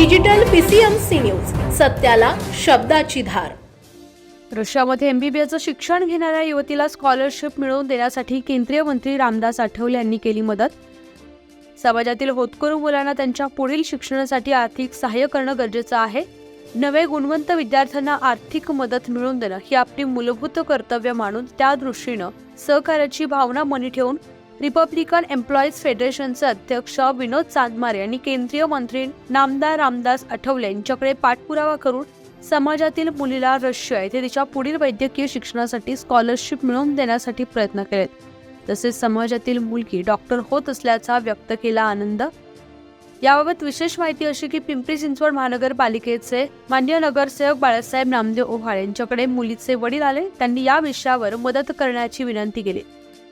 Digital PCMC news सत्याला शब्दाची धार. रशियामध्ये एमबीबीएचं शिक्षण घेणाऱ्या युवतीला स्कॉलरशिप मिळवून देण्यासाठी केंद्रीय मंत्री रामदास आठवले यांनी केली मदत. समाजातील होतकरू मुलांना त्यांच्या पुढील शिक्षणासाठी आर्थिक सहाय्य करणं गरजेचं आहे. नवे गुणवंत विद्यार्थ्यांना आर्थिक मदत मिळवून देणं ही आपली मूलभूत कर्तव्य मानून त्या दृष्टीनं सहकार्याची भावना मनी ठेवून रिपब्लिकन एम्प्लॉईज फेडरेशनचे अध्यक्ष विनोद चांदमारे यांनी केंद्रीय मंत्री नामदार रामदास आठवले यांच्याकडे पाठपुरावा करून समाजातील मुलीला रशिया येथे तिच्या पुढील वैद्यकीय शिक्षणासाठी स्कॉलरशिप मिळवून देण्यासाठी प्रयत्न केलेत. तसेच समाजातील मुलगी डॉक्टर होत असल्याचा व्यक्त केला आनंद. याबाबत विशेष माहिती अशी की पिंपरी चिंचवड महानगरपालिकेचे मान्य नगरसेवक बाळासाहेब नामदेव ओव्हाळ यांच्याकडे मुलीचे वडील आले त्यांनी या विषयावर मदत करण्याची विनंती केली.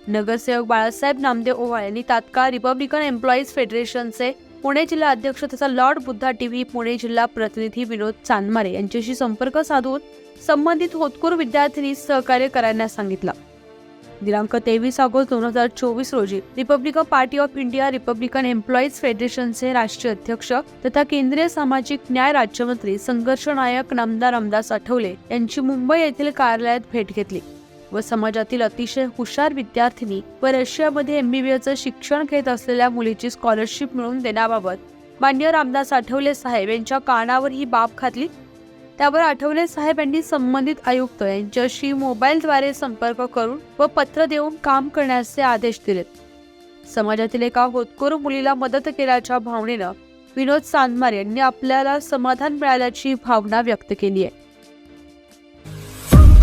नगरसेवक बाळासाहेब नामदेव ओवाळ यांनी तात्काळ रिपब्लिकन एम्प्लॉईज फेडरेशनचे पुणे जिल्हा अध्यक्ष तथा लॉर्ड बुद्धा टीव्ही पुणे जिल्हा प्रतिनिधी विनोद चांदमारे यांच्याशी संपर्क साधून संबंधित होतकूर विद्यार्थ्यांनी सहकार्य करण्यास सांगितलं. दिनांक तेवीस ऑगस्ट दोन हजार चोवीस रोजी Republican Party of India Republican employees फेडरेशनचे राष्ट्रीय अध्यक्ष तथा केंद्रीय सामाजिक न्याय राज्यमंत्री संघर्ष नायक नामदार रामदास आठवले यांची मुंबई येथील कार्यालयात भेट घेतली. व समाजातील अतिशय हुशार विद्यार्थिनी व रशियामध्ये एमबीबीएचं शिक्षण घेत असलेल्या मुलीची स्कॉलरशिप मिळवून देण्याबाबत मान्य रामदास आठवले साहेब यांच्या कानावर ही बाब घातली त्यावर आठवले साहेब यांनी संबंधित आयुक्त यांच्याशी मोबाईलद्वारे संपर्क करून व पत्र देऊन काम करण्याचे आदेश दिलेत समाजातील एका होतकरू मुलीला मदत केल्याच्या भावनेनं विनोद चांदमार यांनी आपल्याला समाधान मिळाल्याची भावना व्यक्त केली आहे.